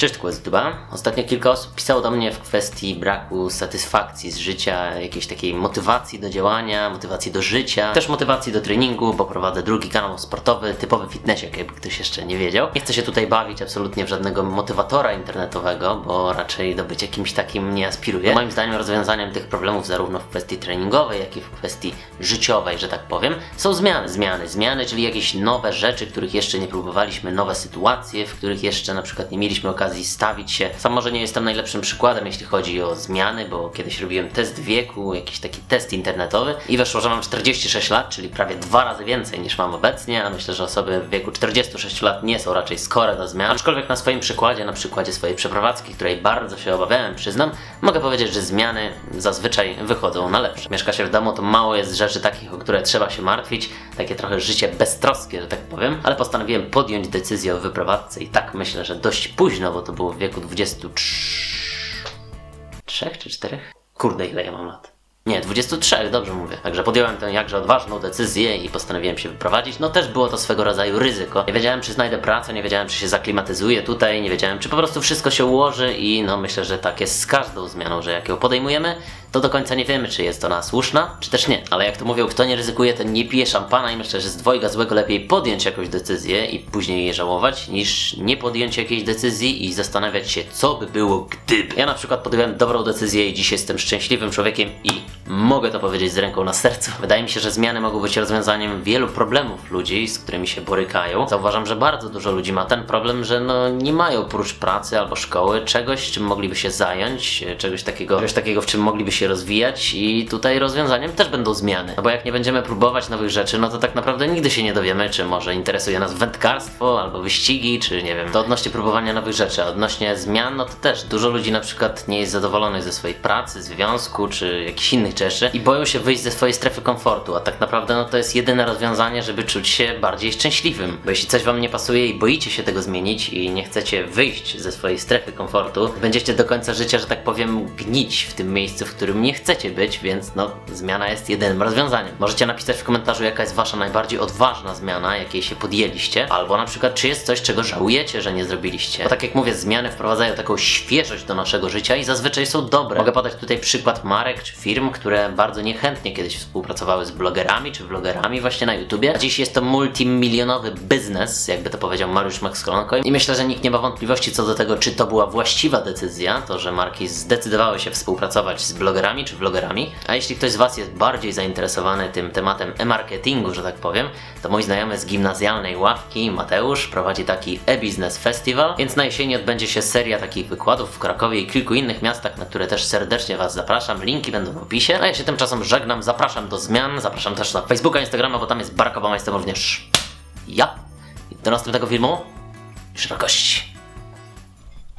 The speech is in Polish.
Cześć Questduba. Ostatnio kilka osób pisało do mnie w kwestii braku satysfakcji z życia, jakiejś takiej motywacji do działania, motywacji do życia, też motywacji do treningu, bo prowadzę drugi kanał sportowy, typowy fitnessiak, jakby ktoś jeszcze nie wiedział. Nie chcę się tutaj bawić absolutnie w żadnego motywatora internetowego, bo raczej do bycia kimś takim nie aspiruję. Moim zdaniem rozwiązaniem tych problemów zarówno w kwestii treningowej, jak i w kwestii życiowej, że tak powiem, są zmiany, zmiany, zmiany, czyli jakieś nowe rzeczy, których jeszcze nie próbowaliśmy, nowe sytuacje, w których jeszcze na przykład nie mieliśmy okazji stawić się. Sam może nie jestem najlepszym przykładem, jeśli chodzi o zmiany, bo kiedyś robiłem test wieku, jakiś taki test internetowy i weszło, że mam 46 lat, czyli prawie dwa razy więcej niż mam obecnie, a myślę, że osoby w wieku 46 lat nie są raczej skore do zmian. Aczkolwiek na swoim przykładzie, na przykładzie swojej przeprowadzki, której bardzo się obawiałem, przyznam, mogę powiedzieć, że zmiany zazwyczaj wychodzą na lepsze. Mieszka się w domu, to mało jest rzeczy takich, o które trzeba się martwić, takie trochę życie beztroskie, że tak powiem, ale postanowiłem podjąć decyzję o wyprowadzce i tak myślę, że dość późno, bo to było w wieku 23 czy 4? Kurde, ile ja mam lat? Nie, 23, dobrze mówię. Także podjąłem tę jakże odważną decyzję i postanowiłem się wyprowadzić. No też było to swego rodzaju ryzyko. Nie wiedziałem, czy znajdę pracę, nie wiedziałem, czy się zaklimatyzuję tutaj, nie wiedziałem, czy po prostu wszystko się ułoży i no myślę, że tak jest z każdą zmianą, że jak ją podejmujemy, to do końca nie wiemy, czy jest ona słuszna, czy też nie. Ale jak to mówią, kto nie ryzykuje, ten nie pije szampana i myślę, że z dwojga złego lepiej podjąć jakąś decyzję i później jej żałować, niż nie podjąć jakiejś decyzji i zastanawiać się, co by było gdyby. Ja na przykład podjąłem dobrą decyzję i dziś jestem szczęśliwym człowiekiem i mogę to powiedzieć z ręką na sercu. Wydaje mi się, że zmiany mogą być rozwiązaniem wielu problemów ludzi, z którymi się borykają. Zauważam, że bardzo dużo ludzi ma ten problem, że no nie mają prócz pracy albo szkoły czegoś, czym mogliby się zająć, czegoś takiego, czegoś takiego, w czym mogliby się rozwijać i tutaj rozwiązaniem też będą zmiany. No bo jak nie będziemy próbować nowych rzeczy, no to tak naprawdę nigdy się nie dowiemy, czy może interesuje nas wędkarstwo albo wyścigi, czy nie wiem. To odnośnie próbowania nowych rzeczy, a odnośnie zmian, no to też dużo ludzi na przykład nie jest zadowolonych ze swojej pracy, związku, czy jakichś innych rzeczy i boją się wyjść ze swojej strefy komfortu, a tak naprawdę no to jest jedyne rozwiązanie, żeby czuć się bardziej szczęśliwym. Bo jeśli coś wam nie pasuje i boicie się tego zmienić i nie chcecie wyjść ze swojej strefy komfortu, będziecie do końca życia, że tak powiem, gnić w tym miejscu, w którym nie chcecie być, więc no zmiana jest jedynym rozwiązaniem. Możecie napisać w komentarzu, jaka jest wasza najbardziej odważna zmiana, jakiej się podjęliście, albo na przykład, czy jest coś, czego żałujecie, że nie zrobiliście. Bo tak jak mówię, zmiany wprowadzają taką świeżość do naszego życia i zazwyczaj są dobre. Mogę podać tutaj przykład marek czy firm, które bardzo niechętnie kiedyś współpracowały z blogerami czy vlogerami właśnie na YouTubie. Dziś jest to multimilionowy biznes, jakby to powiedział Mariusz Max. I myślę, że nikt nie ma wątpliwości co do tego, czy to była właściwa decyzja, to, że marki zdecydowały się współpracować z blogerami czy vlogerami. A jeśli ktoś z Was jest bardziej zainteresowany tym tematem e-marketingu, że tak powiem, to mój znajomy z gimnazjalnej ławki, Mateusz, prowadzi taki e-business festival, więc na jesieni odbędzie się seria takich wykładów w Krakowie i kilku innych miastach, na które też serdecznie Was zapraszam. Linki będą w opisie. A ja się tymczasem żegnam, zapraszam do zmian, zapraszam też na Facebooka, Instagrama, bo tam jest Barack Obama, jestem również ja. I do następnego filmu. Szerokości.